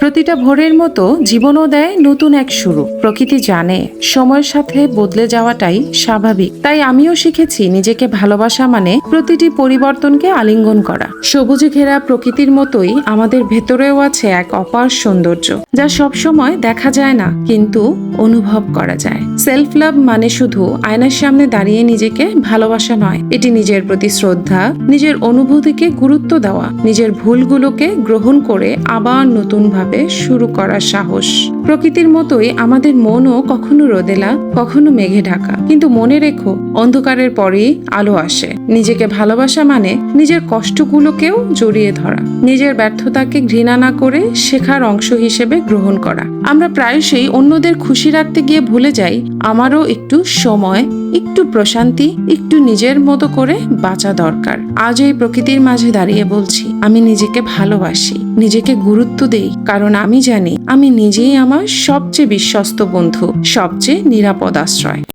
প্রতিটা ভোরের মতো জীবনও দেয় নতুন এক শুরু। প্রকৃতি জানে, সময়ের সাথে বদলে যাওয়াটাই স্বাভাবিক। তাই আমিও শিখেছি নিজেকে ভালোবাসা মানে প্রতিটি পরিবর্তনকে আলিঙ্গন করা। সবুজে ঘেরা প্রকৃতির মতোই আমাদের ভেতরেও আছে এক অপার সৌন্দর্য, যা সবসময় দেখা যায় না, কিন্তু অনুভব করা যায়। সেলফ লাভ মানে শুধু আয়নার সামনে দাঁড়িয়ে নিজেকে ভালোবাসা নয়, এটি নিজের প্রতি শ্রদ্ধা, নিজের অনুভূতিকে গুরুত্ব দেওয়া, নিজের ভুলগুলোকে গ্রহণ করে আবার নতুনভাবে শুরু করার সাহস। প্রকৃতির মতোই আমাদের মনও কখনো রোদেলা, কখনো মেঘে ঢাকা। কিন্তু মনে রেখো, অন্ধকারের পরেই আলো আসে। নিজেকে ভালোবাসা মানে নিজের কষ্টগুলোকেও জড়িয়ে ধরা। নিজের ব্যর্থতাকে ঘৃণা না করে শেখার অংশ হিসেবে গ্রহণ করা। আমরা প্রায়শই অন্যদের খুশি রাখতে গিয়ে ভুলে যাই, আমারও একটু সময় একটু প্রশান্তি, একটু নিজের মতো করে বাঁচা দরকার। আজ এই প্রকৃতির মাঝে দাঁড়িয়ে বলছি, আমি নিজেকে ভালোবাসি, নিজেকে গুরুত্ব দেই, কারণ আমি জানি, আমি নিজেই আমার সবচেয়ে বিশ্বস্ত বন্ধু, সবচেয়ে নিরাপদ আশ্রয়।